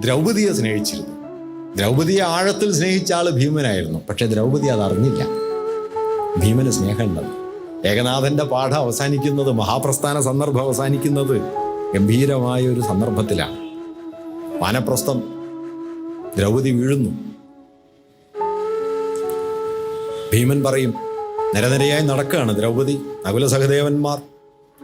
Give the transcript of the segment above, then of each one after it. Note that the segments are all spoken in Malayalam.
ദ്രൗപദിയെ സ്നേഹിച്ചിരുന്നു. ദ്രൗപദിയെ ആഴത്തിൽ സ്നേഹിച്ച ആൾ ഭീമനായിരുന്നു. പക്ഷെ ദ്രൗപദി അത് അറിഞ്ഞില്ല. ഭീമന് സ്നേഹമുണ്ടെന്ന് ഏകനാഥന്റെ പാഠം അവസാനിക്കുന്നത് മഹാപ്രസ്ഥാന സന്ദർഭം അവസാനിക്കുന്നത് ഗംഭീരമായ ഒരു സന്ദർഭത്തിലാണ്. വാനപ്രസ്ഥം ദ്രൗപദി വീഴുന്നു. ഭീമൻ പറയും നിരനിരയായി നടക്കുകയാണ് ദ്രൗപദി. നകുല സഹദേവന്മാർ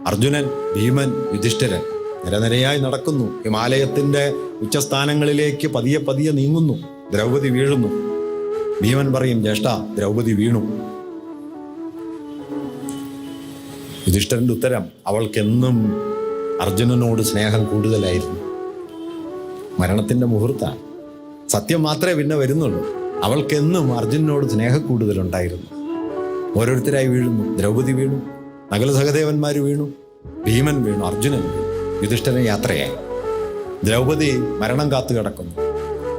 അർജുനൻ ഭീമൻ യുധിഷ്ഠിരൻ. നിരനിരയായി നടക്കുന്നു. ഹിമാലയത്തിന്റെ ഉച്ചസ്ഥാനങ്ങളിലേക്ക് പതിയെ പതിയെ നീങ്ങുന്നു. ദ്രൗപതി വീഴുന്നു. ഭീമൻ പറയും ജ്യേഷ്ഠ ദ്രൗപതി വീണു. യുധിഷ്ഠരന്റെ ഉത്തരം അവൾക്കെന്നും അർജുനനോട് സ്നേഹം കൂടുതലായിരുന്നു. മരണത്തിന്റെ മുഹൂർത്താണ് സത്യം മാത്രമേ പിന്നെ വരുന്നുള്ളൂ. അവൾക്കെന്നും അർജുനനോട് സ്നേഹം കൂടുതലുണ്ടായിരുന്നു. ഓരോരുത്തരായി വീഴുന്നു. ദ്രൗപതി വീണു. നകുല സഹദേവന്മാർ വീണു. ഭീമൻ വീണു. അർജുനൻ വീണു. യുധിഷ്ഠിരൻ യാത്രയായി. ദ്രൗപദി മരണം കാത്തു കിടക്കുന്നു.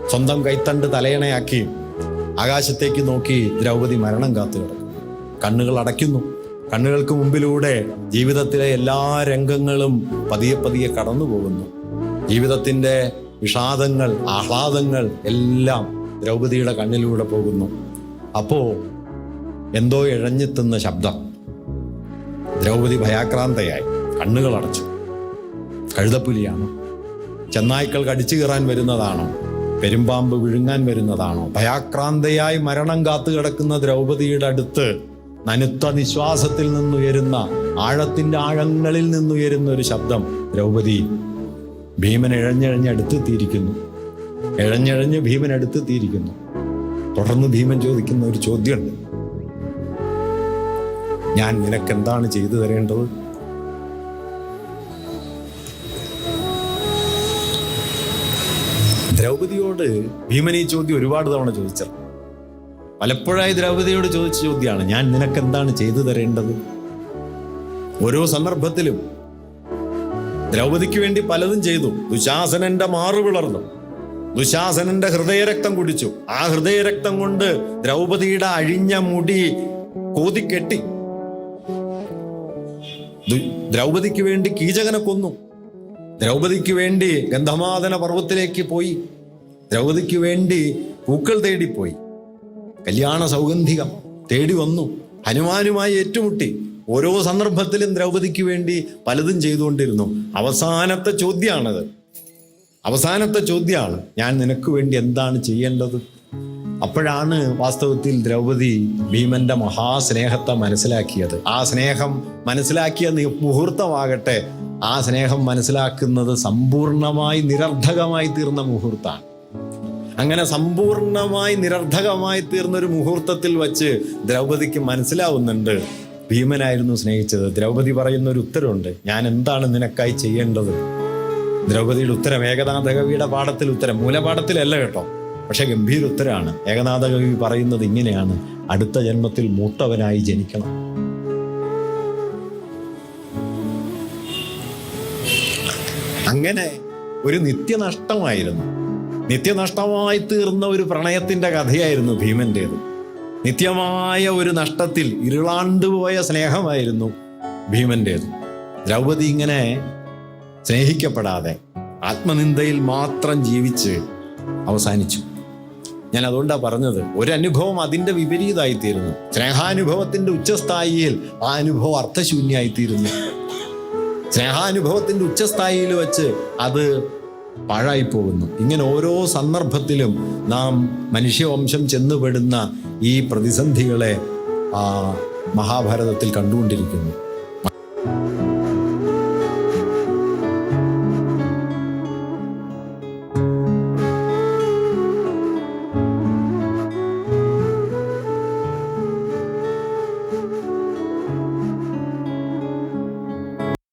സ്വന്തം കൈത്തണ്ട് തലയണയാക്കി ആകാശത്തേക്ക് നോക്കി ദ്രൗപദി മരണം കാത്തു കിടക്കുന്നു. കണ്ണുകൾ അടയ്ക്കുന്നു. കണ്ണുകൾക്ക് മുമ്പിലൂടെ ജീവിതത്തിലെ എല്ലാ രംഗങ്ങളും പതിയെ പതിയെ കടന്നു പോകുന്നു. ജീവിതത്തിന്റെ വിഷാദങ്ങൾ ആഹ്ലാദങ്ങൾ എല്ലാം ദ്രൗപദിയുടെ കണ്ണിലൂടെ പോകുന്നു. അപ്പോ എന്തോ ഇഴഞ്ഞെത്തുന്ന ശബ്ദം. ദ്രൗപദി ഭയാക്രാന്തയായി. കണ്ണുകൾ അടച്ചു. കഴുതപ്പുലിയാണോ. ചെന്നായ്ക്കൾ കടിച്ചു കീറാൻ വരുന്നതാണോ? പെരുമ്പാമ്പ് വിഴുങ്ങാൻ വരുന്നതാണോ? ഭയാക്രാന്തയായി മരണം കാത്തു കിടക്കുന്ന ദ്രൗപതിയുടെ അടുത്ത് നനുത്ത നിശ്വാസത്തിൽ നിന്നുയരുന്ന ആഴത്തിന്റെ ആഴങ്ങളിൽ നിന്നുയരുന്ന ഒരു ശബ്ദം ദ്രൗപദി ഭീമൻ ഇഴഞ്ഞിഴഞ്ഞ് അടുത്തെത്തിയിരിക്കുന്നു. ഇഴഞ്ഞിഴഞ്ഞ് ഭീമൻ അടുത്തെത്തിയിരിക്കുന്നു. തുടർന്ന് ഭീമൻ ചോദിക്കുന്ന ഒരു ചോദ്യമുണ്ട്. ഞാൻ നിനക്ക് എന്താണ് ചെയ്തു തരേണ്ടത്? ദ്രൗപദിയോട് ഭീമൻ ഈ ചോദ്യം ഒരുപാട് തവണ ചോദിച്ചത്. പലപ്പോഴായി ദ്രൗപതിയോട് ചോദിച്ച ചോദ്യമാണ് ഞാൻ നിനക്ക് എന്താണ് ചെയ്തു തരേണ്ടത്? ഓരോ സന്ദർഭത്തിലും ദ്രൗപതിക്ക് വേണ്ടി പലതും ചെയ്തു. ദുശാസനന്റെ മാറു പിളർന്നു. ദുശാസനന്റെ ഹൃദയരക്തം കുടിച്ചു. ആ ഹൃദയരക്തം കൊണ്ട് ദ്രൗപതിയുടെ അഴിഞ്ഞ മുടി കോതിക്കെട്ടി. ദ്രൗപതിക്ക് വേണ്ടി കീചകനെ കൊന്നു. ദ്രൗപദിക്ക് വേണ്ടി ഗന്ധമാതന പർവത്തിലേക്ക് പോയി. ദ്രൗപദിക്ക് വേണ്ടി പൂക്കൾ തേടിപ്പോയി. കല്യാണ സൗഗന്ധികം തേടി വന്നു. ഹനുമാനുമായി ഏറ്റുമുട്ടി. ഓരോ സന്ദർഭത്തിലും ദ്രൗപദിക്ക് വേണ്ടി പലതും ചെയ്തുകൊണ്ടിരുന്നു. അവസാനത്തെ ചോദ്യമാണത്. അവസാനത്തെ ചോദ്യമാണ് ഞാൻ നിനക്ക് വേണ്ടി എന്താണ് ചെയ്യേണ്ടത്? അപ്പോഴാണ് വാസ്തവത്തിൽ ദ്രൗപദി ഭീമന്റെ മഹാസ്നേഹത്തെ മനസ്സിലാക്കിയത്. ആ സ്നേഹം മനസ്സിലാക്കിയ മുഹൂർത്തമാകട്ടെ ആ സ്നേഹം മനസ്സിലാക്കുന്നത് സമ്പൂർണമായി നിരർദ്ധകമായി തീർന്ന മുഹൂർത്താണ് അങ്ങനെ സമ്പൂർണമായി തീർന്ന ഒരു മുഹൂർത്തത്തിൽ വച്ച് ദ്രൗപദിക്ക് മനസ്സിലാവുന്നുണ്ട് ഭീമനായിരുന്നു സ്നേഹിച്ചത്. ദ്രൗപദി പറയുന്ന ഒരു ഉത്തരമുണ്ട്. ഞാൻ എന്താണ് നിനക്കായി ചെയ്യേണ്ടത്? ദ്രൗപദിയുടെ ഉത്തരം ഏകനാഥകവിയുടെ പാഠത്തിൽ ഉത്തരം. മൂലപാഠത്തിലല്ല കേട്ടോ. പക്ഷെ ഗംഭീര ഉത്തരാണ് ഏകനാഥ കവി പറയുന്നത് ഇങ്ങനെയാണ്. അടുത്ത ജന്മത്തിൽ മൂത്തവനായി ജനിക്കണം. അങ്ങനെ ഒരു നിത്യനഷ്ടമായിരുന്നു. നിത്യനഷ്ടമായി തീർന്ന ഒരു പ്രണയത്തിന്റെ കഥയായിരുന്നു ഭീമന്റേത് നിത്യമായ ഒരു നഷ്ടത്തിൽ ഇരുളാണ്ടുപോയ സ്നേഹമായിരുന്നു ഭീമന്റേത് ദ്രൗപദി ഇങ്ങനെ സ്നേഹിക്കപ്പെടാതെ ആത്മനിന്ദയിൽ മാത്രം ജീവിച്ച് അവസാനിച്ചു. ഞാൻ അതുകൊണ്ടാണ് പറഞ്ഞത് ഒരു അനുഭവം അതിന്റെ വിപരീതമായിത്തീരുന്നു സ്നേഹാനുഭവത്തിന്റെ ഉച്ചസ്ഥായിയിൽ ആ അനുഭവം അർത്ഥശൂന്യായിത്തീരുന്നു. സ്നേഹാനുഭവത്തിന്റെ ഉച്ചസ്ഥായിയിൽ വെച്ച് അത് പാഴായി പോകുന്നു ഇങ്ങനെ ഓരോ സന്ദർഭത്തിലും നാം മനുഷ്യവംശം ചെന്നുപെടുന്ന ഈ പ്രതിസന്ധികളെ മഹാഭാരതത്തിൽ കണ്ടുകൊണ്ടിരിക്കുന്നു.